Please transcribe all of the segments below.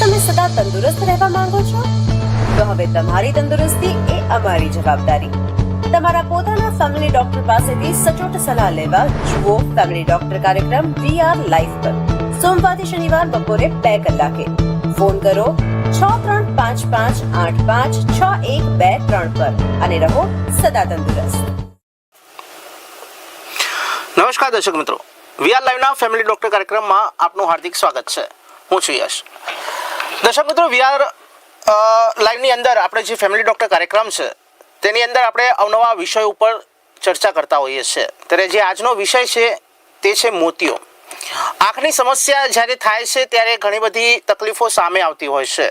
તમે સદા તંદુરસ્ત રહેવા માંગો છો? તો હવે તમારી તંદુરસ્તી એ અમારી જવાબદારી. તમારા પોતાના ફેમિલી ડોક્ટર પાસેથી સચોટ સલાહ લેવા જુઓ ફેમિલી ડોક્ટર કાર્યક્રમ વી આર લાઈફ પર. સોમવારથી શનિવાર બપોરે બે કલાકે. ફોન કરો છ ત્રણ પાંચ પાંચ આઠ પાંચ છ એક બે ત્રણ પર અને રહો સદા તંદુરસ્ત. નમસ્કાર દર્શક મિત્રો. વીઆર લાઈવના ફેમિલી ડોક્ટર કાર્યક્રમમાં આપનું હાર્દિક સ્વાગત છે. હું છું યશ. દર્શક મિત્રો વીઆર લાઈવની અંદર આપણે જે ફેમિલી ડૉક્ટર કાર્યક્રમ છે, તેની અંદર આપણે અવનવા વિષય ઉપર ચર્ચા કરતા હોઈએ છીએ. ત્યારે જે આજનો વિષય છે, તે છે મોતિયો આંખની સમસ્યા જ્યારે થાય છે, ત્યારે ઘણી બધી તકલીફો સામે આવતી હોય છે.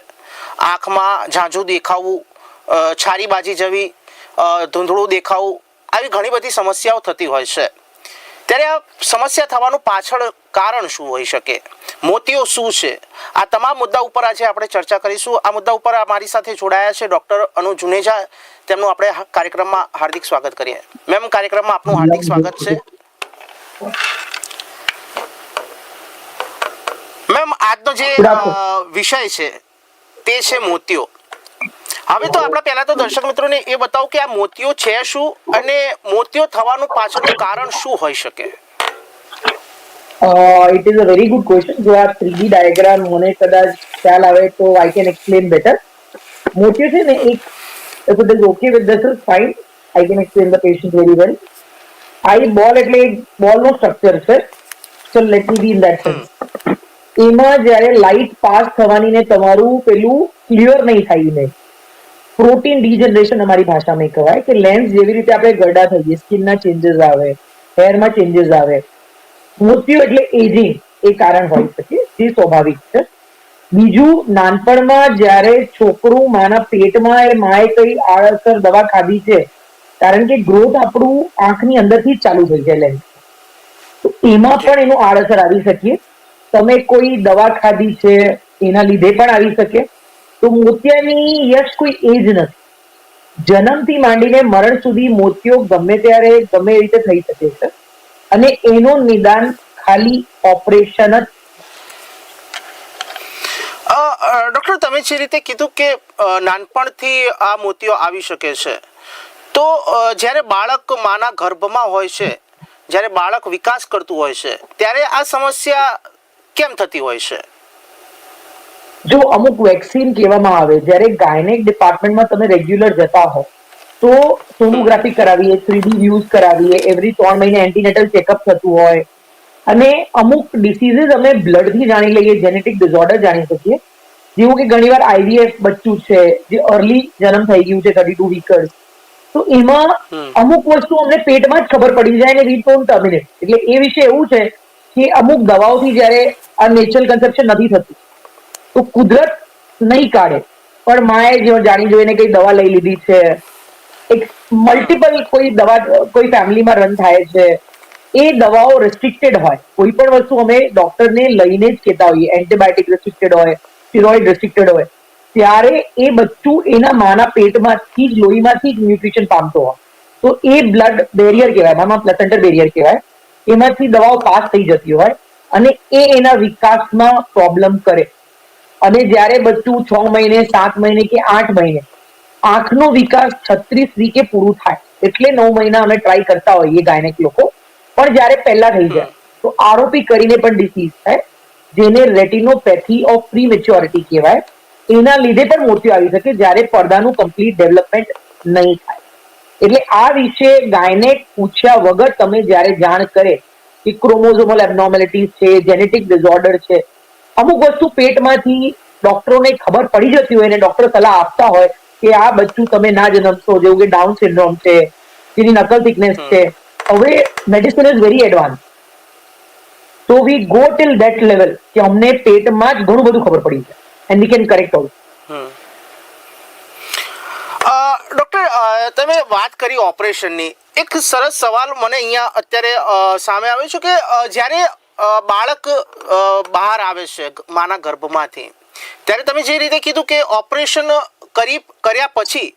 આંખમાં ઝાંઝું દેખાવું છારી બાજી જવી ધૂંધળું દેખાવું, આવી ઘણી બધી સમસ્યાઓ થતી હોય છે. ત્યારે આ સમસ્યા થવાનું પાછળ કારણ શું હોઈ શકે? મોતીઓ શું છે? આ તમામ મુદ્દા ઉપર આજે આપણે ચર્ચા કરીશું. આ મુદ્દા ઉપર મારી સાથે જોડાયા છે ડોક્ટર અનુ જુનેજા. તેમનું આપણે કાર્યક્રમમાં હાર્દિક સ્વાગત કરીએ. મેમ કાર્યક્રમમાં આપનું હાર્દિક સ્વાગત છે. મેમ આજનો જે વિષય છે તે છે મોતીઓ. હવે તો આપણે પહેલા તો દર્શક મિત્રોને એ બતાવો કે આ મોતીઓ છે શું? અને મોતીઓ થવાનું પાછળનું કારણ શું હોઈ શકે? It is a very good question જો આ થ્રીડી ડાયાગ્રામ મને કદાચ ખ્યાલ આવે તો I can explain better motive છે ને એક it is okay with this is fine. I can explain the patient very well. I ball એટલે એક બોલનો સ્ટ્રક્ચર છે so let me be in that sense એમાં જ્યારે લાઇટ પાસ થવાની ને તમારું પેલું ક્લિયર નહીં થાય ને પ્રોટીન ડીજનરેશન અમારી ભાષામાં કહેવાય કે લેન્સ જેવી રીતે આપણે ગરડા થઈએ સ્કિનના ચેન્જીસ આવે હેરમાં ચેન્જીસ આવે મૃત્યુ એટલે એજિંગ એ કારણ હોઈ શકે, જે સ્વાભાવિક છે. બીજું, નાનપણમાં જ્યારે છોકરું માના પેટમાં એ માએ કઈ આળસર દવા ખાધી છે, કારણ કે ગ્રોથ આપણું આંખની અંદરથી ચાલુ થઈ જાય લેન્સ તો એમાં પણ એનું આળસર આવી શકીએ તમે કોઈ દવા ખાધી છે, એના લીધે પણ આવી શકે. તો મોતિયાની યશ કોઈ એજ નથી. જન્મથી માંડીને મરણ સુધી મોતિયો ગમે ત્યારે ગમે એ રીતે થઈ શકે છે. અને એનું નિદાન ખાલી ઓપરેશન જ. ડૉક્ટર તમે જે રીતે કીધું કે નાનપણથી આ મોતીઓ આવી શકે છે તો જ્યારે બાળક માના ગર્ભમાં હોય છે જ્યારે બાળક વિકાસ કરતું હોય છે ત્યારે આ સમસ્યા કેમ થતી હોય છે? જો અમુક વેક્સિન કહેવામાં આવે જ્યારે ગાયનેક ડિપાર્ટમેન્ટમાં તમે રેગ્યુલર જતા હો તો સોનોગ્રાફી કરાવીએ થ્રીડી વ્યૂઝ કરાવીએ એવરી ત્રણ મહિને એન્ટીનેટલ ચેકઅપ થતું હોય. અને અમુક ડિસીઝીસ અમે બ્લડથી જાણી લઈએ જેનેટિક ડિઝોર્ડર જાણી શકીએ. જેવું કે ઘણીવાર આઈવીએફ બચ્ચું છે જે અર્લી જન્મ થઈ ગયું છે થર્ટી ટુ વીકર્સ તો એમાં અમુક વસ્તુ અમને પેટમાં જ ખબર પડી જાય ને વી ડોન્ટ ટર્મિનેટ એટલે એ વિશે એવું છે કે અમુક દવાઓથી જ્યારે આ નેચરલ કન્સેપ્શન નથી થતું તો કુદરત નહીં કાઢે. પણ માએ જો જાણી જોઈને કઈ દવા લઈ લીધી છે એક મલ્ટિપલ કોઈ દવા, કોઈ ફેમિલીમાં રન થાય છે, એ દવાઓ રેસ્ટ્રિક્ટેડ હોય. કોઈ પણ વસ્તુ અમે ડોક્ટરને લઈને જ કહેતા હોઈએ. એન્ટીબાયોટિક રેસ્ટ્રિક્ટેડ હોય સ્ટીરોઇડ રેસ્ટ્રિક્ટેડ હોય. ત્યારે એ બચ્ચું એના માના પેટમાંથી જ, લોહીમાંથી જ ન્યુટ્રિશન પામતો હોય. તો એ બ્લડ બેરિયર કહેવાય મામા પ્લેસેન્ટર બેરિયર કહેવાય. એમાંથી દવાઓ પાસ થઈ જતી હોય અને એ એના વિકાસમાં પ્રોબ્લેમ કરે. અને જ્યારે બચ્ચું છ મહિને, સાત મહિને કે આઠ મહિને આંખનો વિકાસ છત્રીસ વીકે પૂરું થાય, એટલે નવ મહિના અમે ટ્રાય કરતા હોઈએ ગાયનેક લોકો. પણ જ્યારે પહેલા થઈ જાય તો આરોપી કરીને પણ ડિસીઝ થાય, જેને રેટિનોપેથી ઓફ પ્રી મેચ્યોરિટી કહેવાય. એના લીધે પણ મોતી આવી શકે, જ્યારે પડદાનું કમ્પ્લીટ ડેવલપમેન્ટ નહીં થાય. એટલે આ વિશે ગાયનેક પૂછ્યા વગર તમે જ્યારે જાણ કરે કે ક્રોમોઝોમલ એબનોર્મેલિટીઝ છે જેનેટિક ડિઝોર્ડર છે, અમુક વસ્તુ પેટમાંથી ડોક્ટરોને ખબર પડી જતી હોય અને ડોક્ટર સલાહ આપતા હોય કે આ બચ્ચું તમે ના જન્મશો જેવું કે ડાઉન સિન્ડ્રોમ છે જેની નકલ થિકનેસ છે. હવે મેડિસિન ઇઝ વેરી એડવાન્સ તો we go till that level કે અમને પેટમાં જ ઘણું બધું ખબર પડી છે and we can correct all doctor doctor તમે વાત કરી ઓપરેશનની એક સરસ સવાલ મને અહીંયા અત્યારે સામે આવ્યો છે કે જ્યારે બાળક બહાર આવે છે માના ગર્ભમાંથી ત્યારે તમે જે રીતે કીધું કે ઓપરેશન કરી કર્યા પછી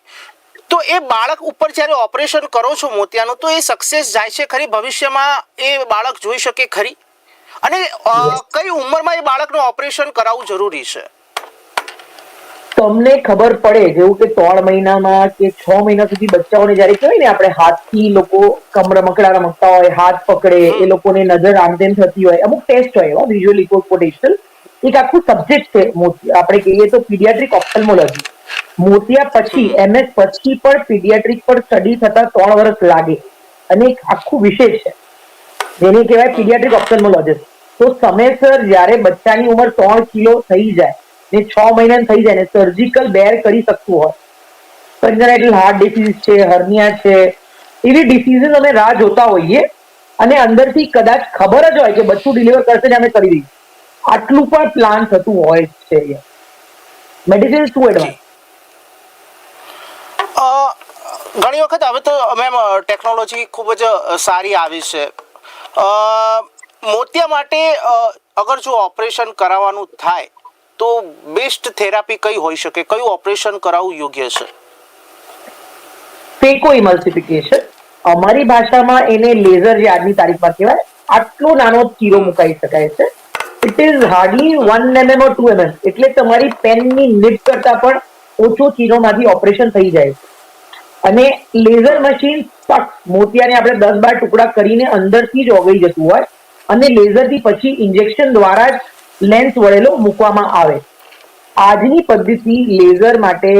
તો એ બાળક ઉપર જ્યારે ઓપરેશન કરો છો મોતિયાનું તો એ સક્સેસ જાય છે ખરી? ભવિષ્યમાં એ બાળક જોઈ શકે ખરી? અને કઈ ઉંમરમાં એ બાળકનું ઓપરેશન કરાવવું જરૂરી છે? તમને ખબર પડે જેવું કે ત્રણ મહિનામાં કે છ મહિના સુધી બચ્ચાઓને જયારે કહેવાય ને આપણે હાથથી લોકો કમર મકડા રમકતા હોય હાથ પકડે એ લોકોને નજર આમ તેમ થતી હોય અમુક ટેસ્ટ હોય એવા વિઝ્યુઅલ ઇકોપોટેશનલ એક આખું સબ્જેક્ટ છે આપણે કહીએ તો પીડિયાટ્રિક ઓપ્થલ્મોલોજી મોતિયા પછી એમએસ પછી પણ પીડિયાટ્રિક પર સ્ટડી થતા ત્રણ વર્ષ લાગે. અને એક આખું વિષય છે. જેને કહેવાય પીડિયાટ્રિક ઓપ્થલ્મોલોજીસ્ટ તો સમયસર જ્યારે બચ્ચાની ઉંમર ત્રણ કિલો થઈ જાય ને છ મહિના થઈ જાય ને સર્જિકલ બેર કરી શકતું હોય. કન્જનાઇટલ હાર્ટ ડિસીઝ છે હર્નિયા છે એવી ડિસીઝીસ અમે રાહ જોતા હોઈએ. અને અંદરથી કદાચ ખબર જ હોય કે બચ્ચું ડિલિવર કરશે ને અમે કરી દઈએ. આટલું પણ પ્લાન થતું હોય છે મેડિસિન શું એડવાન્સ અ, ઘણી વખત હવે તો મેમ ટેકનોલોજી ખૂબ જ સારી આવી છે. મોતિયા માટે અગર જો ઓપરેશન કરાવવાનું થાય, તો બેસ્ટ થેરાપી કઈ હોઈ શકે? કયું ઓપરેશન કરાવવું યોગ્ય છે? ફેકો ઇમલ્સિફિકેશન અમારી ભાષામાં એને લેઝર જે આજની તારીખમાં કહેવાય. આટલો નાનો ચીરો મુકાઈ શકાય છે. It is hardly one mm or two mm એટલે તમારી પેનની નિબ કરતા પણ ઓછો ચીરોમાંથી ઓપરેશન થઈ જાય છે. અને લેઝર મશીન પક મોતિયાને આપણે દસ બાર ટુકડા કરીને અંદરથી જ ઓગળી જતું હોય અને લેઝરથી પછી ઇન્જેક્શન દ્વારા જ લેન્સ વળેલો મૂકવામાં આવે. આજની પદ્ધતિ લેઝર માટે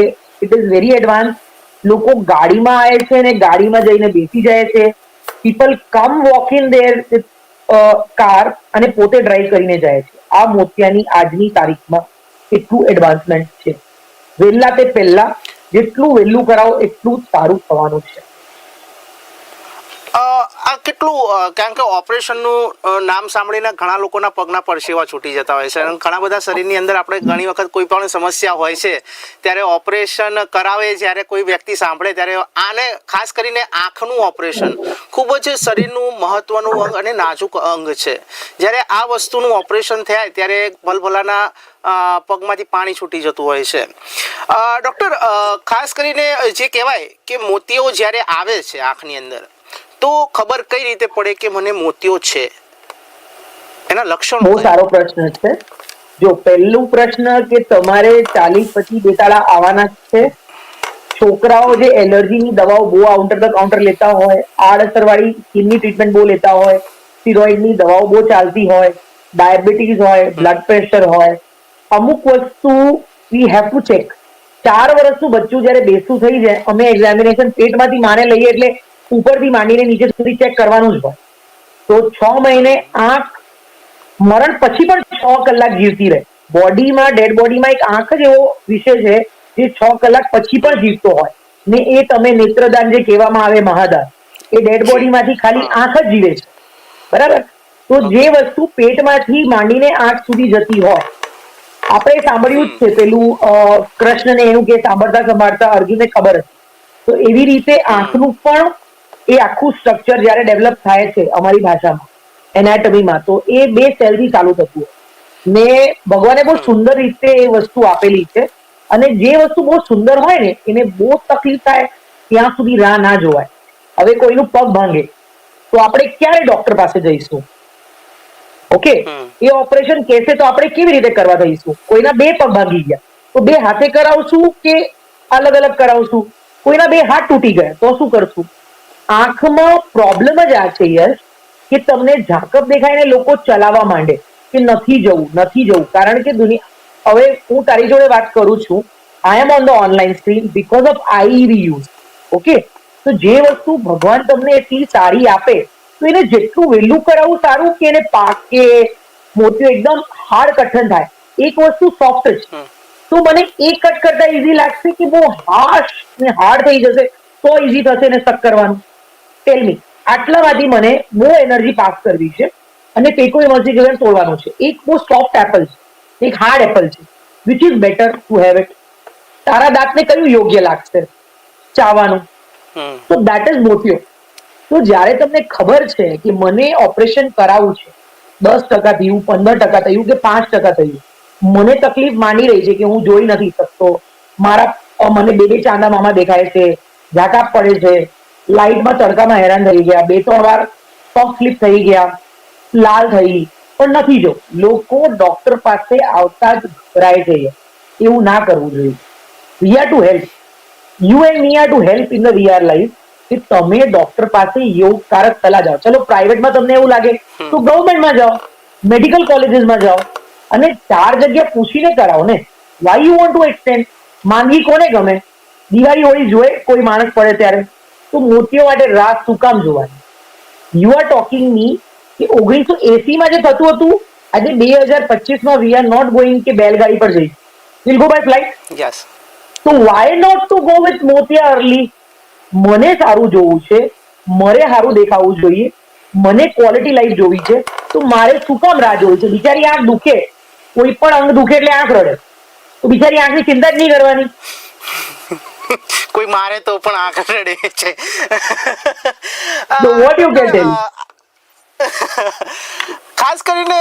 ઇટ ઇઝ વેરી એડવાન્સ લોકો ગાડીમાં આવે છે અને ગાડીમાં જઈને બેસી જાય છે. People come walk in their car અને પોતે ડ્રાઈવ કરીને જાય છે. આ મોતિયાની આજની તારીખમાં એટલું એડવાન્સમેન્ટ છે. વહેલા તે પહેલા જેટલું વહેલું કરાવો એટલું સારું થવાનું છે. આ કેટલું કારણ કે ઓપરેશનનું નામ સાંભળીને ઘણા લોકોના પગના પરસેવા છૂટી જતા હોય છે. અને ઘણા બધા શરીરની અંદર આપણે ઘણી વખત કોઈ પણ સમસ્યા હોય છે, ત્યારે ઓપરેશન કરાવે જ્યારે કોઈ વ્યક્તિ સાંભળે, ત્યારે આને, ખાસ કરીને આંખનું ઓપરેશન ખૂબ જ શરીરનું મહત્વનું અંગ અને નાજુક અંગ છે. જ્યારે આ વસ્તુનું ઓપરેશન થાય, ત્યારે ભલભલાના પગમાંથી પાણી છૂટી જતું હોય છે. ડૉક્ટર ખાસ કરીને જે કહેવાય કે મોતીઓ જ્યારે આવે છે આંખની અંદર તો ખબર કઈ રીતે પડે કે મને મોતિયો છે? એના લક્ષણ બહુ સારો પ્રશ્ન છે. જો પહેલું પ્રશ્ન કે તમારે ચાલીસ પછી બેતાળા આવવાના છે. છોકરાઓ જે એલર્જીની દવાઓ બહુ આઉન્ટર ધ કાઉન્ટર લેતા હોય આડઅસર વાળી સ્કિનની ટ્રીટમેન્ટ બહુ લેતા હોય સ્ટીરોઇડની દવાઓ બહુ ચાલતી હોય ડાયાબિટીસ હોય બ્લડ પ્રેશર હોય અમુક વસ્તુ વી હેવ ટુ ચેક ચાર વર્ષનું બચ્ચું જ્યારે બેસતું થઈ જાય અમે એક્ઝામિનેશન પેટમાંથી માને લઈએ એટલે ઉપરથી માંડીને નીચે સુધી ચેક કરવાનું જ હોય. તો છ મહિને આંખ મરણ પછી પણ છ કલાક જીવતી રહે. બોડીમાં ડેડ બોડીમાં એક આંખ જ એવો વિષય છે જે છ કલાક પછી પણ જીવતો હોય. ને એ તમે નેત્રદાન જે કહેવામાં આવે મહાદાન, એ ડેડ બોડીમાંથી ખાલી આંખ જ જીવે છે. બરાબર? તો જે વસ્તુ પેટમાંથી માંડીને આંખ સુધી જતી હોય, આપણે સાંભળ્યું જ છે પેલું કૃષ્ણને એનું કે સાંભળતા સાંભળતા અર્જુનને ખબર હતી. તો એવી રીતે આંખનું પણ એ આખું સ્ટ્રક્ચર જ્યારે ડેવલપ થાય છે અમારી ભાષામાં એનાટમીમાં તો એ બે સેલથી ચાલુ થતું હોય. ને ભગવાને બહુ સુંદર રીતે એ વસ્તુ આપેલી છે અને જે વસ્તુ બહુ સુંદર હોય ને એને બહુ તકલીફ થાય ત્યાં સુધી રાહ ના જોવાય. હવે કોઈનું પગ ભાંગે તો આપણે ક્યારે ડોક્ટર પાસે જઈશું? ઓકે એ ઓપરેશન કેસે તો આપણે કેવી રીતે કરવા જઈશું? કોઈના બે પગ ભાંગી ગયા તો બે હાથે કરાવશું કે અલગ અલગ કરાવશું? કોઈના બે હાથ તૂટી ગયા તો શું કરશું? આંખમાં પ્રોબ્લેમ જ આ છે યશ કે તમને ઝાકપ દેખાય ને લોકો ચલાવવા માંડે કે નથી જવું નથી જવું. કારણ કે દુનિયા હવે હું તારી જોડે વાત કરું છું. I am on the online screen because of I reuse okay તો જે વસ્તુ ભગવાન તમને એટલી સારી આપે તો એને જેટલું વહેલું કરાવવું સારું કે એને પાકે મોતિયો એકદમ હાર્ડ કઠણ થાય. એક વસ્તુ સોફ્ટ છે તો મને એ કટ કરતા ઈઝી લાગશે કે બહુ હાર્શ ને હાર્ડ થઈ જશે તો ઈઝી થશે ને સક કરવાનું. ટેલ મી આટલામાંથી મને બહુ એનર્જી પાસ કરવી છે અને પેકો એનર્જી ગેવર તોડવાનો છે. એક બહુ સોફ્ટ એપલ છે એક હાર્ડ એપલ છે which is better to have it તારા દાંતને કયું યોગ્ય લાગશે? ચાવાનું. તો દેટ ઇઝ મોટિવ તો જ્યારે તમને ખબર છે કે મને ઓપરેશન કરાવવું છે દસ ટકા થયું પંદર ટકા થયું કે પાંચ ટકા થયું મને તકલીફ માની રહી છે કે હું જોઈ નથી શકતો. મારા મને બે બે ચાંદા મામા દેખાય છે ઝાકાપ પડે છે લાઇટમાં તડકામાં હેરાન થઈ ગયા. બે ત્રણ વાર પગ સ્લીપ થઈ ગયા. લાલ થઈ. પણ નથી જો. લોકો ડોક્ટર પાસે આવતા જ ગભરાય છે એવું ના કરવું જોઈએ. We are to help you and me are to help in the we are life કે તમે ડોક્ટર પાસે યોગકારક સલાહ જાઓ. ચલો પ્રાઇવેટમાં તમને એવું લાગે તો ગવર્મેન્ટમાં જાઓ મેડિકલ કોલેજીસમાં જાઓ અને ચાર જગ્યા પૂછીને કરાવો ને. Why you want to extend માંદગી કોને ગમે? દિવાળી હોળી જોઈએ કોઈ માણસ પડે ત્યારે. તો મોતીઓ માટે રાત શું કામ જોવાની? યુ આર ટોકિંગ મી કે ઓગણીસો એસી માં જે થતું હતું આજે બે હજાર પચીસમાં વી આર નોટ ગોઈંગ કે બેલગાડી પર જઈ will go by flight yes તો why not to go with મોતિયા early મને સારું જોવું છે મારે સારું દેખાવું જોઈએ મને ક્વોલિટી લાઈફ જોવી છે તો મારે શું કામ રાહ જોવી છે? બિચારી આંખ દુખે કોઈ પણ અંગ દુખે એટલે આંખ રડે. તો બિચારી આંખની ચિંતા જ નહીં કરવાની. કોઈ મારે તો પણ આંખ રડે છે. વોટ યુ કેન ટેલ ખાસ કરીને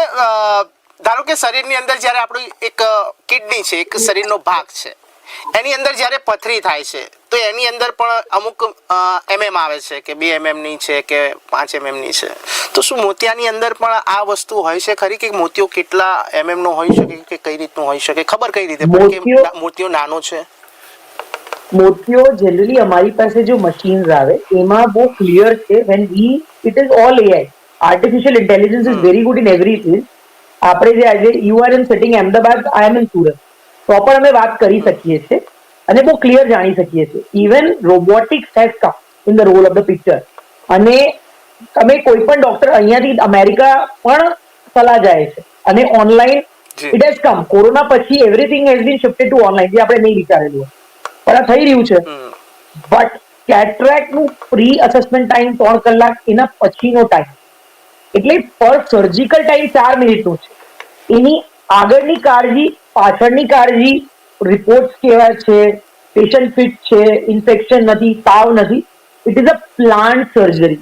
ધારો કે શરીરની અંદર જ્યારે આપણું એક કિડની છે એક શરીરનો ભાગ છે એની અંદર જ્યારે પથરી થાય છે તો એની અંદર પણ અમુક એમએમ આવે છે કે બે એમએમની છે કે પાંચ એમએમની છે. તો શું મોતિયાની અંદર પણ આ વસ્તુ હોય છે ખરી? કે મોતિયો કેટલા એમએમ નો હોઈ શકે? કે કઈ રીતનું હોઈ શકે? ખબર કઈ રીતે મોતિયો નાનો છે? મોતિયો જનરલી અમારી પાસે જો મશીન્સ આવે એમાં બહુ ક્લિયર છે when we it is all AI artificial intelligence is very good in every field આપણે જે આજે you are am sitting Ahmedabad I am in Surat તો પણ અમે વાત કરી શકીએ છીએ અને બહુ ક્લિયર જાણી શકીએ છીએ. Even robotics has come in the role of the picture અને તમે કોઈ પણ ડોક્ટર અહીંયાથી અમેરિકા પણ સલાહ જાય છે. અને online it has come corona પછી everything has been shifted to online જે આપણે નહીં વિચારેલું. પણ આ થઈ રહ્યું છે. બટ કેટરેક્ટનું પ્રી અસેસમેન્ટ ટાઈમ ત્રણ કલાક એના પછીનો ટાઈમ એટલે પર સર્જિકલ ટાઈમ ચાર મિનિટનો છે. એની આગળની કાળજી પાછળની કાળજી રિપોર્ટ કેવા છે પેશન્ટ ફિટ છે ઇન્ફેક્શન નથી તાવ નથી. It is a planned surgery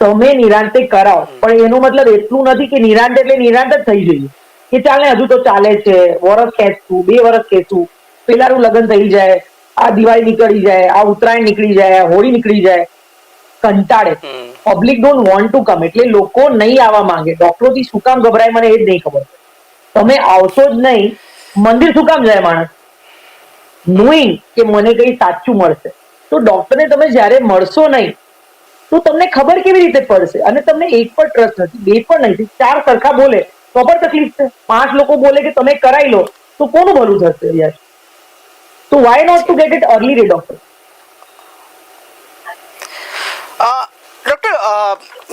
તમે નિરાંતે કરાવો. પણ એનો મતલબ એટલું નથી કે નિરાંત એટલે નિરાંત જ થઈ જઈએ. કે ચાલે હજુ તો ચાલે છે. વરસ ખેંચતું બે વરસ ખેંચતું પેલાનું લગ્ન થઈ જાય. આ દિવાળી નીકળી જાય આ ઉત્તરાયણ નીકળી જાય હોળી નીકળી જાય. કંટાળે. Public don't want to come એટલે લોકો નહીં આવવા માંગે. ડોક્ટરો થી શું કામ ગભરાય મને એ જ નહીં ખબર. તમે આવશો જ નહીં. મંદિર શું કામ જાય માણસ? નોઈંગ કે મને કઈ સાચું મળશે. તો ડોક્ટરને તમે જ્યારે મળશો નહીં તો તમને ખબર કેવી રીતે પડશે? અને તમને એક પણ ટ્રસ્ટ નથી બે પણ નહીં ચાર સરખા બોલે. તો પણ તકલીફ છે. પાંચ લોકો બોલે કે તમે કરાવી લો તો કોનું ભલું થશે yes why not to get it early રે ડોક્ટર અ, ડૉક્ટર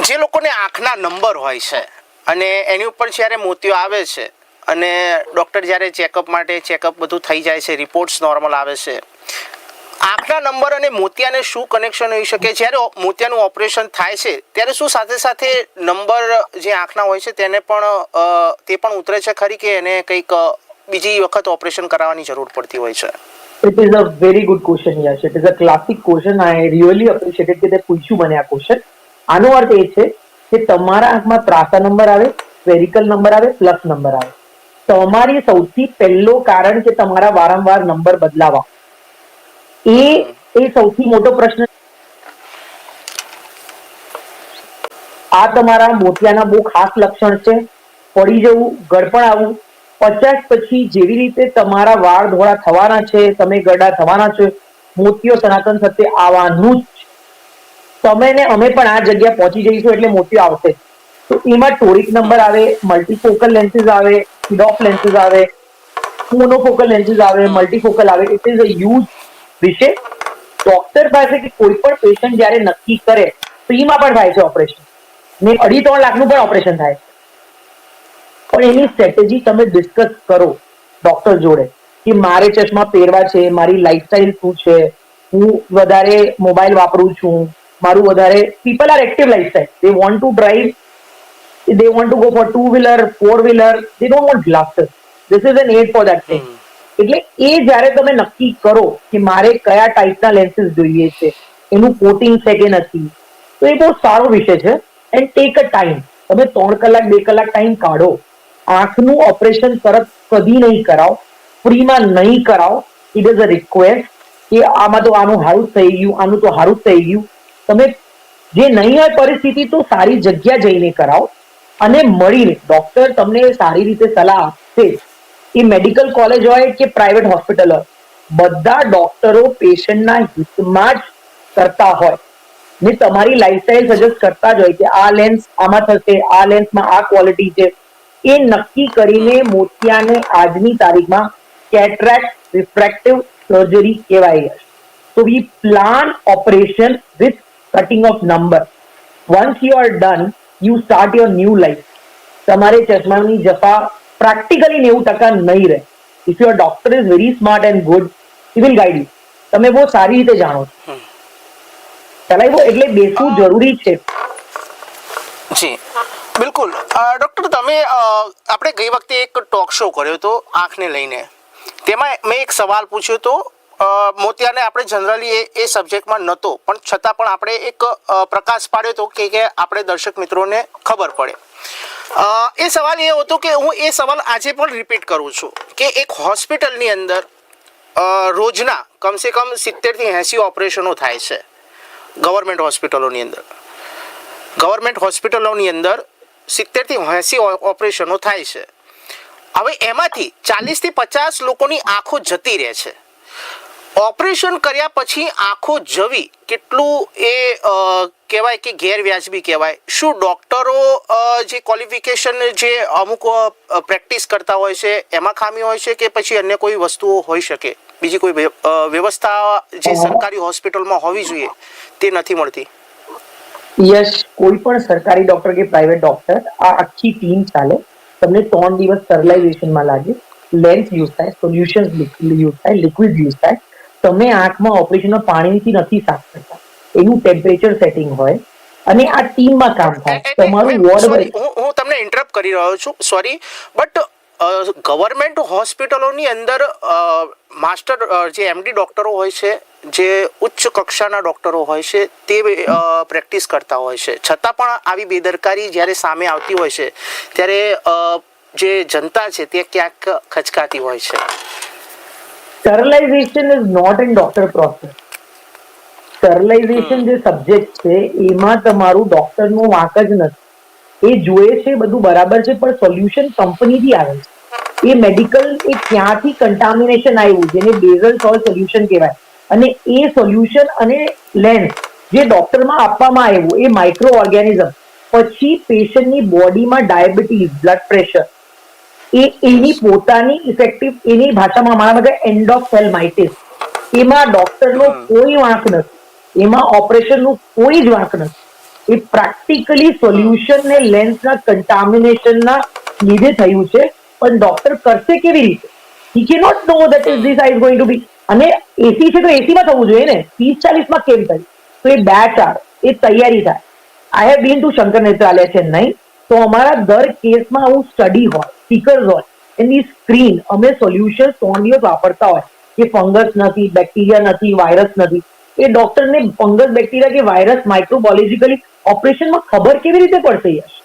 જે લોકોને આંખના નંબર હોય છે અને એની ઉપર જ્યારે મોતિયો આવે છે અને ડૉક્ટર જ્યારે ચેકઅપ માટે ચેકઅપ બધું થઈ જાય છે રિપોર્ટ્સ નોર્મલ આવે છે આંખના નંબર અને મોતિયાને શું કનેક્શન હોઈ શકે? જ્યારે મોતિયાનું ઓપરેશન થાય છે ત્યારે શું સાથે સાથે નંબર જે આંખના હોય છે તેને પણ તે પણ ઉતરે છે ખરી કે એને કંઈક બીજી વખત ઓપરેશન કરાવવાની જરૂર પડતી હોય છે? It is a very good question Yash. It is a classic question I really appreciated કે તે પૂછ્યું મને આ ક્વેશ્ચન આનો અર્થ એ છે કે તમારા આંખમાં ત્રાસા નંબર આવે સ્ફેરિકલ નંબર આવે પ્લસ નંબર આવે. તમારી સૌથી પહેલો કારણ કે તમારા વારંવાર નંબર બદલાવા. એ એ સૌથી મોટો પ્રશ્ન આ તમારા મોતિયાના બહુ ખાસ લક્ષણ છે. પડી જવું, ગડપણ આવવું પચાસ પછી જેવી રીતે તમારા વાળ ધોળા થવાના છે, તમે ગરડા થવાના છે, મોતીઓ સનાતન સત્ય આવવાનું જ. તમે ને અમે પણ આ જગ્યા પહોંચી જઈશું એટલે મોતીઓ આવશે. તો એમાં ટોરિક નંબર આવે મલ્ટીફોકલ લેન્સીસ આવે ડોફ લેન્સીસ આવે મોનોફોકલ લેન્સીસ આવે મલ્ટીફોકલ આવે. ઇટ ઇઝ અ યુઝ વિશે ડોક્ટર પાસે કે કોઈ પણ પેશન્ટ જ્યારે નક્કી કરે ફ્રીમાં પણ થાય છે ઓપરેશન ને અઢી ત્રણ લાખનું પણ ઓપરેશન થાય. પણ એની સ્ટ્રેટેજી તમે ડિસ્કસ કરો ડોક્ટર જોડે કે મારે ચશ્મા પહેરવા છે મારી લાઈફસ્ટાઈલ શું છે હું વધારે મોબાઈલ વાપરું છું મારું વધારે people are active lifestyle they want to drive they want to go for two wheeler four wheeler they don't want glasses this is an ad for that thing એટલે એ જ્યારે તમે નક્કી કરો કે મારે કયા ટાઈપના લેન્સીસ જોઈએ છે એનું કોટિંગ છે કે નથી તો એ બહુ સારો વિષય છે. એન્ડ ટેક અ ટાઈમ તમે ત્રણ કલાક બે કલાક ટાઈમ કાઢો. આંખનું ઓપરેશન તરત કદી નહીં કરાવો, ફ્રીમાં નહીં કરાવો. ઇટ ઇઝ અ રિક્વેસ્ટ કે આમાં તો આનું હારું થઈ ગયું, આનું તો હારું થઈ ગયું. તમે જે નહીં હોય પરિસ્થિતિ તો સારી જગ્યા જઈને કરાવો અને મળીને ડોક્ટર તમને સારી રીતે સલાહ આપશે. એ મેડિકલ કોલેજ હોય કે પ્રાઇવેટ હોસ્પિટલ હોય, બધા ડોક્ટરો પેશન્ટના હિતમાં જ કરતા હોય. ને તમારી લાઈફસ્ટાઈલ સજેસ્ટ કરતા જ હોય કે આ લેન્સ આમાં થશે, આ લેન્સમાં આ ક્વોલિટી છે. એ નક્કી કરીને મોતિયાને આજની તારીખમાં કેટરેક્ટ રિફ્રેક્ટિવ સર્જરી કહેવાય છે. So we plan operation with cutting of number. Once you are done, you start your new life. તમારે ચશ્માની જફા પ્રેક્ટિકલી નેવું ટકા નહીં રહે. If your doctor is very smart and good he will guide you તમે બહુ સારી રીતે જાણો છો. ચલાવ્યો? એટલે બેસવું જરૂરી છે. જી. બિલકુલ. ડૉક્ટર, તમે આપણે ગઈ વખતે એક ટોક શો કર્યો હતો, આંખને લઈને. તેમાં મેં એક સવાલ પૂછ્યો હતો મોતિયાને આપણે જનરલી એ એ સબ્જેક્ટમાં નહોતો, પણ છતાં પણ આપણે એક પ્રકાશ પાડ્યો હતો કે કે આપણે દર્શક મિત્રોને ખબર પડે. એ સવાલ એ હતો કે હું એ સવાલ આજે પણ રિપીટ કરું છું કે એક હોસ્પિટલની અંદર રોજના કમસે કમ સિત્તેરથી એંસી ઓપરેશનો થાય છે. ગવર્મેન્ટ હોસ્પિટલોની અંદર. ગવર્મેન્ટ હોસ્પિટલોની અંદર સિત્તેરથી એંસી ઓપરેશનો થાય છે. હવે એમાંથી ચાલીસથી પચાસ લોકોની આંખો જતી રહે છે. ઓપરેશન કર્યા પછી આંખો જવી કેટલું એ કહેવાય કે ગેરવ્યાજબી કહેવાય. શું ડૉક્ટરો જે ક્વોલિફિકેશન જે અમુક પ્રેક્ટિસ કરતા હોય છે એમાં ખામી હોય છે કે પછી અન્ય કોઈ વસ્તુઓ હોઈ શકે? બીજી કોઈ વ્યવસ્થા જે સરકારી હોસ્પિટલમાં હોવી જોઈએ તે નથી મળતી? યસ કોઈ પણ સરકારી ડોક્ટર કે પ્રાઇવેટ ડોક્ટર આ આખી ટીમ ચાલે. તમને ત્રણ દિવસ સ્ટરલાઇઝેશનમાં લાગે. લેન્સ યુઝ થાય સોલ્યુશન યુઝ થાય લિક્વિડ યુઝ થાય. તમે આંખમાં ઓપરેશનમાં પાણીથી નથી સાફ કરતા. એનું ટેમ્પરેચર સેટિંગ હોય. અને આ ટીમમાં કામ થાય. તમારું વોર્ડ હું હું તમને ઇન્ટરપ્ટ કરી રહ્યો છું. સોરી બટ ગવર્મેન્ટ હોસ્પિટલોની અંદર માસ્ટર જે એમડી ડોક્ટરો હોય છે જે ઉચ્ચ કક્ષાના ડોક્ટરો હોય છે તે પ્રેક્ટિસ કરતા હોય છે. છતાં પણ આવી બેદરકારી જ્યારે સામે આવતી હોય છે ત્યારે જે જનતા છે તે ક્યાંક ખચકાતી હોય છે. Sterilization is not in doctor process sterilization જે સબ્જેક્ટ છે એમાં તમારું ડોક્ટરનું વાંક જ નથી. એ જુએ છે બધું બરાબર છે પણ સોલ્યુશન કંપનીથી આવે છે. એ મેડિકલ એ ક્યાંથી કન્ટામિનેશન આવ્યું જેને બેઝલ સોલ સોલ્યુશન કહેવાય. અને એ સોલ્યુશન અને લેન્સ જે ડોક્ટરમાં આપવામાં આવ્યું એ માઇક્રો ઓર્ગેનિઝમ પછી પેશન્ટની બોડીમાં ડાયાબિટીસ બ્લડ પ્રેશર એ એની પોતાની ઇફેક્ટિવ એની ભાષામાં મારા માટે એન્ડોફેલમાઇટિસ એમાં ડોક્ટરનો કોઈ વાંક નથી. એમાં ઓપરેશનનું કોઈ જ વાંક નથી. એ પ્રેક્ટિકલી સોલ્યુશન ને લેન્સના કન્ટામિનેશનના લીધે થયું છે. પણ ડોક્ટર કરશે કેવી રીતે? હી કે not know that is this eyes going to be અને એસી છે તો એસીમાં થવું જોઈએ ને. ત્રીસ ચાલીસમાં કેમ થાય? તો એ બેચ આર એ તૈયારી થાય. I have been to Shankar Netralaya, Chennai. તો અમારા દર કેસમાં આવું સ્ટડી હોય સ્પીકર્સ હોય, એની સ્ક્રીન અમે સોલ્યુશન ત્રણ દિવસ વાપરતા હોય. કે ફંગસ નથી બેક્ટેરિયા નથી વાયરસ નથી. એ ડોક્ટરને ફંગસ બેક્ટેરિયા કે વાયરસ માઇક્રોબોલોજીકલી ઓપરેશનમાં ખબર કેવી રીતે પડશે યશ?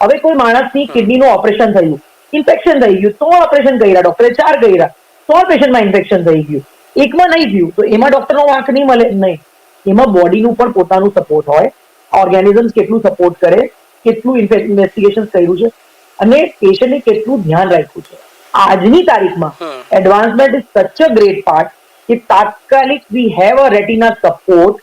હવે કોઈ માણસની કિડનીનું ઓપરેશન થયું ઇન્ફેક્શન થઈ ગયું, ત્રણ ઓપરેશન કર્યા ડોક્ટરે ચાર કર્યા, ત્રણ પેશન્ટમાં ઇન્ફેક્શન થઈ ગયું. એકમાં નહીં થયું. તો એમાં ડોક્ટરનો વાંક નહીં મળે. નહીં. એમાં બોડીનું પણ પોતાનું સપોર્ટ હોય. ઓર્ગેનિઝમ્સ કેટલું સપોર્ટ કરે કેટલું ઇન્વેસ્ટિગેશન કર્યું છે. અને પેશન્ટને કેટલું ધ્યાન રાખ્યું છે. આજની તારીખમાં એડવાન્સમેન્ટ ઇઝ સચ અ ગ્રેટ પાર્ટ કે તાત્કાલિક we have a retina support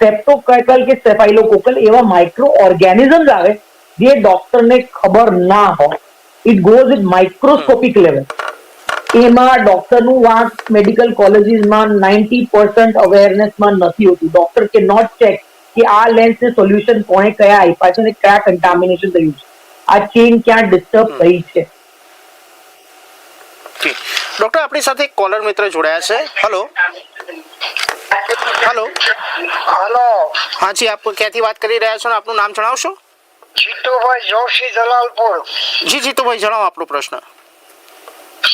streptococcal કે સેફાઇલોકોકલ એવા માઇક્રો ઓર્ગેનિઝમ્સ આવે જે ડોક્ટરને ખબર ના હોય. It goes it microscopic level એમાં ડોક્ટરનું વાત મેડિકલ કોલેજીસમાં નાઇન્ટી પર્સન્ટ અવેરનેસમાં નથી હોતી. ડોક્ટર કે નોટ ચેક કે આ લેન્સને સોલ્યુશન કોણે કયા આપ્યા છે અને કયા કન્ટામિનેશન થયું છે. આ ચેન ક્યાં ડિસ્ટર્બ થઈ છે. ડોક્ટર આપણી સાથે એક કોલર મિત્ર જોડાયા છે. હલો હલો હલો હા જી આપ ક્યાંથી વાત કરી રહ્યા છો ને આપનું નામ જણાવશો? જીતુભાઈ જોશી જલાલપુર. જી જીતુભાઈ જણાવો આપણો પ્રશ્ન.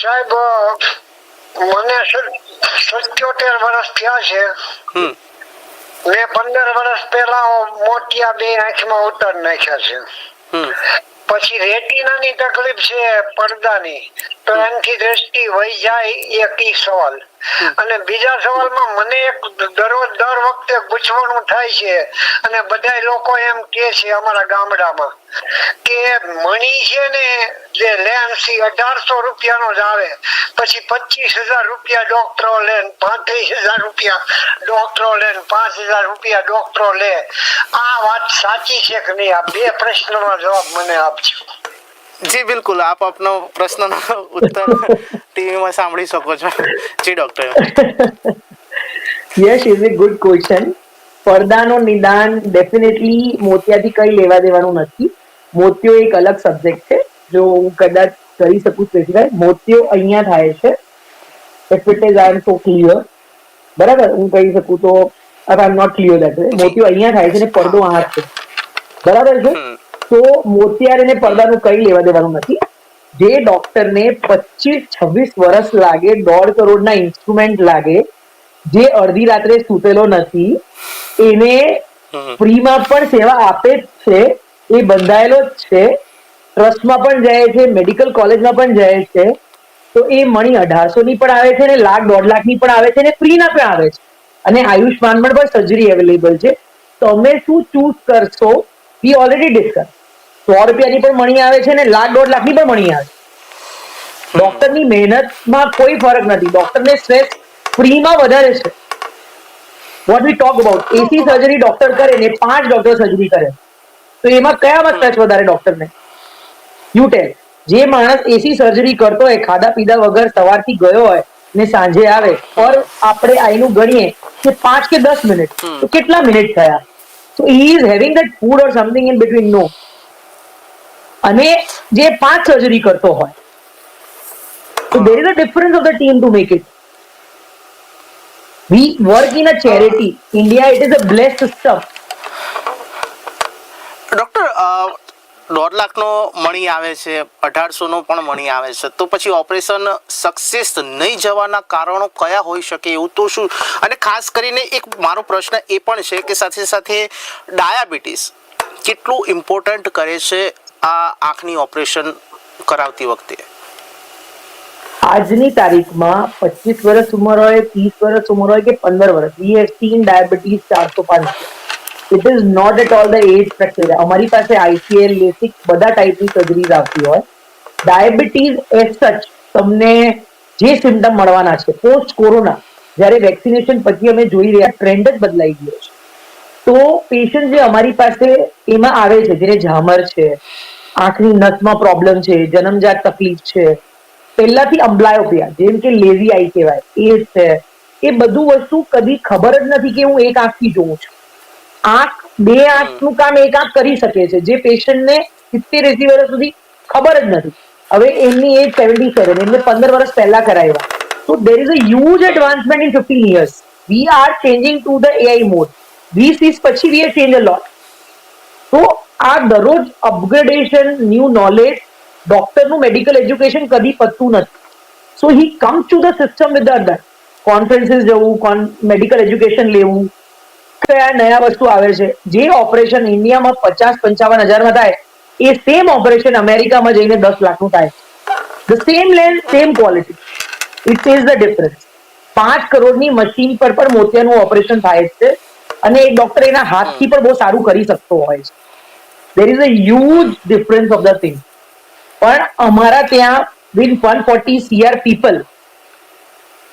સાહેબ મને સત્યોતેર વર્ષ થયા છે. મેં પંદર વર્ષ પહેલા મોતિયા બે આંખમાં ઉતાર નાખ્યા છે. પછી રેટિનાની તકલીફ છે પડદાની. તો એનાથી દ્રષ્ટિ વહી જાય એક ઈ સવાલ. અને બીજા સવાલમાં મને એક દરરોજ દર વખતે પૂછવાનું થાય છે. અને બધા લોકો એમ કે છે અમારા ગામડામાં. કે મણી છે ને જે લેન્સી અઢારસો રૂપિયાનો જ આવે. પછી પચીસ હજાર રૂપિયા ડોક્ટરો લે પાંત્રીસ હજાર રૂપિયા ડોક્ટરો લે પાંચ હજાર રૂપિયા ડોક્ટરો લે. આ વાત સાચી છે કે નહીં? આ બે પ્રશ્નનો જવાબ મને આપજો. જી બિલકુલ. આપ આપનો પ્રશ્નનો ઉત્તર ટીવીમાં સાંભળી શકો છો. જી doctor. Yes is a good question પડદાનું નિદાન ડેફિનેટલી મોતિયાથી કઈ લેવા દેવાનું નથી. મોતિયો એક અલગ સબ્જેક્ટ છે જો હું કદાચ કરી શકું સ્પેસિફાય મોતિયો અહીંયા થાય છે. If it is I am so clear બરાબર? હું કહી શકું તો I am not clear that મોતિયો અહીંયા થાય છે ને પડદો આ છે. બરાબર છે? તો મોતિયાર એને પડદાનું કઈ લેવા દેવાનું નથી. જે ડોક્ટરને પચીસ છવ્વીસ વર્ષ લાગે દોઢ કરોડના ઇન્સ્ટ્રુમેન્ટ લાગે જે અડધી રાત્રે સૂતેલો નથી એને ફ્રીમાં પણ સેવા આપે જ છે. એ બંધાયેલો જ છે. ટ્રસ્ટમાં પણ જાય છે, મેડિકલ કોલેજમાં પણ જાય છે. તો એ મણી અઢારસો ની પણ આવે છે ને લાખ, દોઢ લાખની પણ આવે છે ને ફ્રીના પણ આવે છે. અને આયુષ્માનમાં પણ સર્જરી અવેલેબલ છે. તમે શું ચૂઝ કરશો? વી ઓલરેડી ડિસ્કસ સો રૂપિયાની પણ મણી આવે છે ને લાખ, દોઢ લાખની પણ મણી આવે છે. ડોક્ટરની મહેનતમાં કોઈ ફરક નથી. ડોક્ટરને સ્ટ્રેસ ફ્રીમાં વધારે છે. What we talk about AC surgery doctor કરે ને પાંચ ડોક્ટર સર્જરી કરે. તો એમાં કયામાં ટચ વધારે ડોક્ટરને? You tell. જે માણસ એસી સર્જરી કરતો હોય ખાધા પીધા વગર સવારથી ગયો હોય ને સાંજે આવે પર આપણે આઈનું ગણીએ કે પાંચ કે દસ મિનિટ. તો કેટલા મિનિટ થયા? તો he is having that food or something in between no અને જે પાંચ સર્જરી કરતો હોય તો there is a difference of the team to make it we work in a charity India it is a blessed system doctor દોઢ લાખનો મણી આવે છે, અઢારસોનો પણ મણી આવે છે. તો પછી ઓપરેશન સક્સેસ નહીં જવાના કારણો કયા હોઈ શકે એવું તો શું? અને ખાસ કરીને એક મારો પ્રશ્ન એ પણ છે કે સાથે સાથે ડાયાબિટીસ કેટલું ઇમ્પોર્ટન્ટ કરે છે આ આંખની ઓપરેશન કરાવતી વખતે? આજની તારીખમાં પચીસ વર્ષ ઉંમર હોય, ત્રીસ વર્ષ ઉંમર હોય કે પંદર વર્ષ વી હેવ સીન ડાયાબિટીસ ચારસો પાંચસો it is not at all the age factor અમારી પાસે આઈસીએલ લેસિક બધા ટાઈપની સર્જરીઝ આવતી હોય ડાયાબિટીસ એઝ સચ તમને જે સિમ્ટમ મળવાના છે પોસ્ટ કોરોના જ્યારે વેક્સિનેશન પછી અમે જોઈ રહ્યા ટ્રેન્ડ જ બદલાઈ ગયો છે તો પેશન્ટ જે અમારી પાસે એમાં આવે છે જેને ઝામર છે આંખની નસમાં પ્રોબ્લેમ છે જન્મજાત તકલીફ છે પહેલાથી અમ્બલાયોપિયા જેમ કે લેઝી આઈ કહેવાય એ છે એ બધું વસ્તુ કદી ખબર જ નથી કે હું એક આંખથી જોઉં છું આંખ, બે આંખનું કામ એક આંખ કરી શકે છે. જે પેશન્ટને સિત્તેર એસી વર્ષ સુધી ખબર જ નથી. હવે એમની એજ સેવન્ટી સેવન એમને પંદર વર્ષ પહેલા કરાવ્યા. તો there is a huge advancement in fifteen years we are changing to the AI mode વીસ વીસ પછી વી આર ચેન્જ અ લોટ તો આ દરરોજ અપગ્રેડેશન ન્યૂ નોલેજ ડોક્ટરનું મેડિકલ એજ્યુકેશન કદી પતતું નથી. So he comes to the system with the other conferences જવું કોન મેડિકલ એજ્યુકેશન લેવું. કયા નયા વસ્તુ આવે છે? જે ઓપરેશન ઇન્ડિયામાં પચાસ પંચાવન હજારમાં થાય, એ સેમ ઓપરેશન અમેરિકામાં જઈને દસ લાખનું થાય. The same lens same quality it is the difference પાંચ કરોડની મશીન પર પણ મોતિયાનું ઓપરેશન થાય છે અને એક ડોક્ટર એના હાથથી પણ બહુ સારું કરી શકતો હોય છે. There is a huge difference of the thing પણ અમારા ત્યાં વિન વન ફોર્ટી સીઆર પીપલ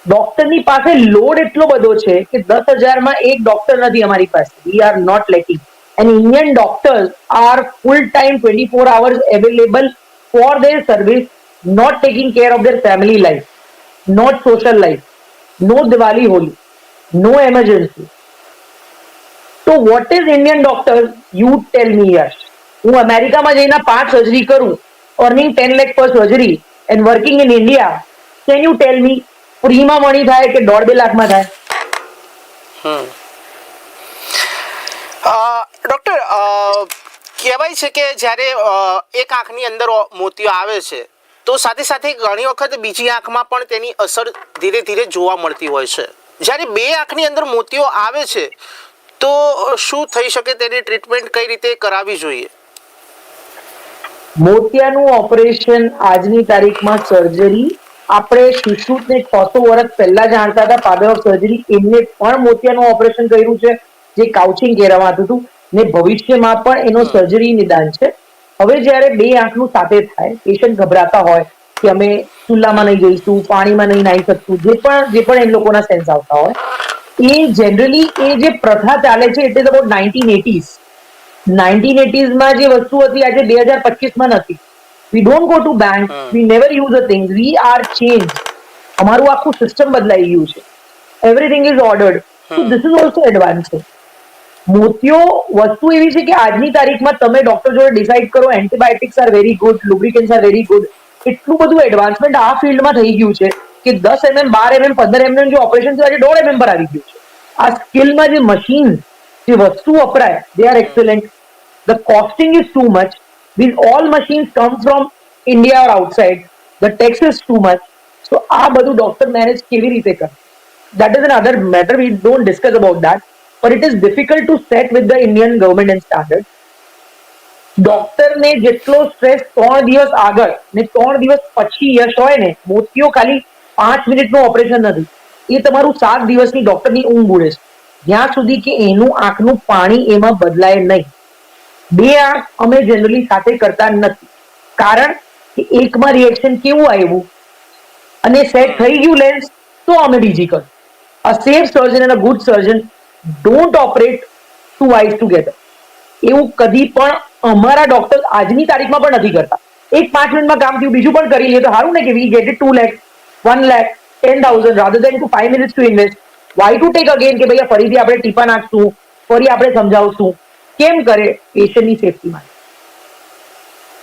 ડોક્ટરની પાસે લોડ એટલો બધો છે કે દસ હજારમાં એક ડોક્ટર નથી અમારી પાસે. We are not letting and Indian doctors are full time twenty four hours available for their service not taking care of their family life not social life no Diwali Holi no emergency તો what is Indian doctor you tell me yes હું અમેરિકામાં જઈને પાંચ surgery કરું earning ten lakh per surgery and working in India can you tell me ફ્રીમાં money થાય કે દોઢ બે લાખમાં થાય? ડોક્ટર કહેવાય છે કે જ્યારે એક આંખની અંદર મોતીઓ મોતિયો આવે છે તો સાથે સાથે ઘણી વખત બીજી આંખમાં પણ તેની અસર ધીરે ધીરે જોવા મળતી હોય છે. જ્યારે બે આંખની અંદર મોતિયો આવે છે તો શું થઈ શકે તેની ટ્રીટમેન્ટ કઈ રીતે કરાવવી જોઈએ? મોતિયાનું ઓપરેશન આજની તારીખમાં સર્જરી આપણે સુશ્રુતને છસો વર્ષ પહેલા જાણતા હતા. ફાધર ઓફ સર્જરી એમને પણ મોતિયાનું ઓપરેશન કર્યું છે જે કાઉચિંગ કહેવામાં આવતું હતું. ને ભવિષ્યમાં પણ એનો સર્જરી નિદાન છે. હવે જ્યારે બે આંખનું સાથે થાય પેશન્ટ ગભરાતા હોય કે અમે ચૂલામાં નહીં જઈશું પાણીમાં નહીં નાહી શકશું જે પણ જે પણ એ લોકોના સેન્સ આવતા હોય એ જનરલી એ જે પ્રથા ચાલે છે એટલે અબાઉટ નાઇન્ટીન એટીઝ નાઇન્ટીન એટીઝમાં જે વસ્તુ હતી આજે બે હજાર પચીસમાં નથી. We don't go to bank we never use a thing we are change અમારું આખું સિસ્ટમ બદલાઈ ગયું છે. Everything is ordered so this is also advance મોતિયો વસ્તુ એવી છે કે આજની તારીખમાં તમે ડોક્ટર જોડે ડિસાઇડ કરો antibiotics are very good lubricants are very good એટલું બધું એડવાન્સમેન્ટ આ ફિલ્ડમાં થઈ ગયું છે કે દસ એમએમ બાર એમએમ પંદર એમએમ જે ઓપરેશન છે આજે દોઢ એમએમ પર આવી ગયું છે. આ સ્કિલમાં જે મશીન જે વસ્તુ વપરાય they are excellent the costing is too much these all machines come from India or outside. The tax is too much. So આ બધું ડોક્ટર મેનેજ કેવી રીતે કરે that is another matter we don't discuss about that but it is difficult to set with the Indian government and standard ડોક્ટરને જેટલો stress ત્રણ દિવસ આગળ ને ત્રણ દિવસ પછી યશ હોય ને મોતિયો ખાલી પાંચ મિનિટનું ઓપરેશન નથી એ તમારું સાત દિવસની ડોક્ટરની ઊંઘ ઉડે છે જ્યાં સુધી કે એનું આંખનું પાણી એમાં બદલાય નહીં બે આંખ અમે જનરલી સાથે કરતા નથી. કારણ કે એકમાં રિએક્શન કેવું આવ્યું? અને સેટ થઈ ગયું લેન્સ તો અમે બીજી કર. અ સેફ સર્જન અને a good surgeon don't operate two eyes together એવું કદી પણ અમારા ડોક્ટર આજની તારીખમાં પણ નથી કરતા. એક પાંચ મિનિટમાં કામ થયું, બીજું પણ કરી લઈએ તો સારું ને કે we get two lakh one lakh ten thousand rather than two five minutes to invest why to take again કે ભાઈ ફરીથી આપણે ટીપા નાખશું, ફરી આપણે સમજાવશું? કેમ કરે પેશન્ટની સેફટી માટે?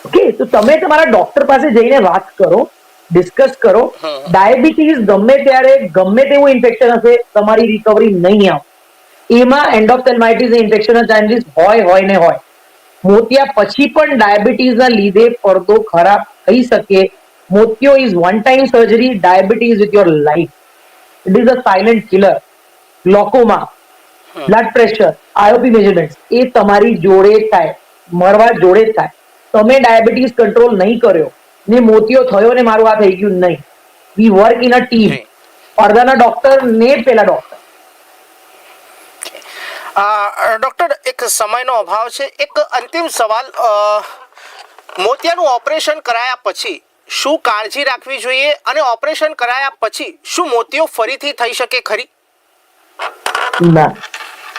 ઓકે તો તમે તમારા ડોક્ટર પાસે જઈને વાત કરો ડિસ્કસ કરો. ડાયાબિટીસ ગમે ત્યારે ગમે તેવું ઇન્ફેક્શન હશે તમારી રિકવરી નહીં આવે. એમાં એન્ડોફેલ્માઇટીસ ઇન્ફેક્શન ચાન્સીસ હોય હોય ને હોય. મોતિયા પછી પણ ડાયાબિટીસના લીધે પડદો ખરાબ થઈ શકે. મોતિયો is one time surgery diabetes with your life it is a silent killer glaucoma blood pressure IOP measurement એ તમારી જોડે જ થાય મરવા જોડે જ થાય. તમે ડાયાબિટીસ કંટ્રોલ નહીં કર્યો ને મોતિયો થયો ને મારું આ થઈ ગયું નહીં. We work in a team અડધાના doctor ને પેલા ડોક્ટર ડોક્ટર એક સમયનો અભાવ છે. એક અંતિમ સવાલ મોતિયાનું ઓપરેશન કરાયા પછી શું કાળજી રાખવી જોઈએ અને ઓપરેશન કરાયા પછી શું મોતિયો ફરીથી થઈ શકે ખરી? ના.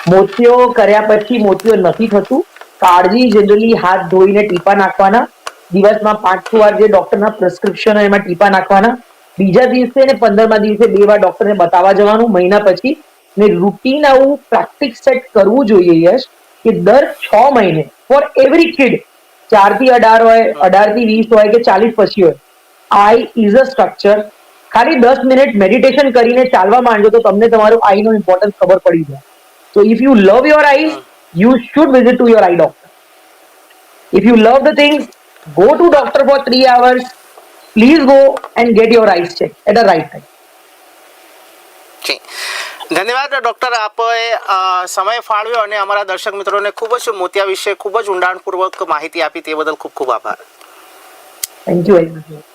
મોતિયો કર્યા પછી મોતિયો નથી થતું. કાળજી જનરલી હાથ ધોઈને ટીપા નાખવાના. દિવસમાં પાંચ છ વાર જે ડોક્ટરના પ્રિસ્ક્રિપ્શન હોય એમાં ટીપા નાખવાના. બીજા દિવસે ને પંદરમા દિવસે બે વાર ડોક્ટરને બતાવવા જવાનું. મહિના પછી. ને રૂટીન આવું પ્રેક્ટિસ સેટ કરવું જોઈએ યશ, કે દર છ મહિને ફોર એવરી કિડ ચારથી અઢાર હોય અઢારથી વીસ હોય કે ચાલીસ પછી હોય. આઈ ઇઝ અ સ્ટ્રક્ચર ખાલી દસ મિનિટ મેડિટેશન કરીને ચાલવા માંડો તો તમને તમારું આઈનો ઇમ્પોર્ટન્સ ખબર પડી જાય. So if you love your eyes, you should visit to your eye doctor. If you love the things, go to doctor for three hours. Please go and get your eyes checked at the right time. જી ધન્યવાદ doctor આપે સમય ફાળવ્યો અને અમારા દર્શક મિત્રોને ખૂબ જ મોતિયા વિશે ખૂબ જ ઊંડાણપૂર્વક માહિતી આપી તે બદલ ખૂબ ખૂબ આભાર થેન્ક યુ વેરી much.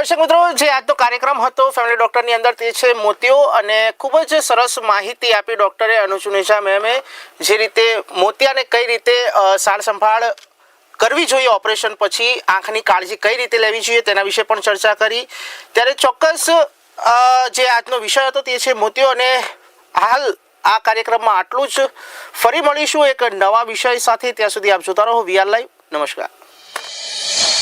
દર્શક મિત્રો, જે આજનો કાર્યક્રમ હતો ફેમિલી ડૉક્ટરની અંદર તે છે મોતિયો અને ખૂબ જ સરસ માહિતી આપી ડૉક્ટરે અનુચુનિશા મેમે જે રીતે મોતિયાને કઈ રીતે સાર સંભાળ કરવી જોઈએ ઓપરેશન પછી, આંખની કાળજી કઈ રીતે લેવી જોઈએ તેના વિશે પણ ચર્ચા કરી. ત્યારે ચોક્કસ જે આજનો વિષય હતો તે છે મોતિયો અને હાલ આ કાર્યક્રમમાં આટલું જ. ફરી મળીશું એક નવા વિષય સાથે. ત્યાં સુધી આપ જોતા રહો વીઆર લાઈવ નમસ્કાર.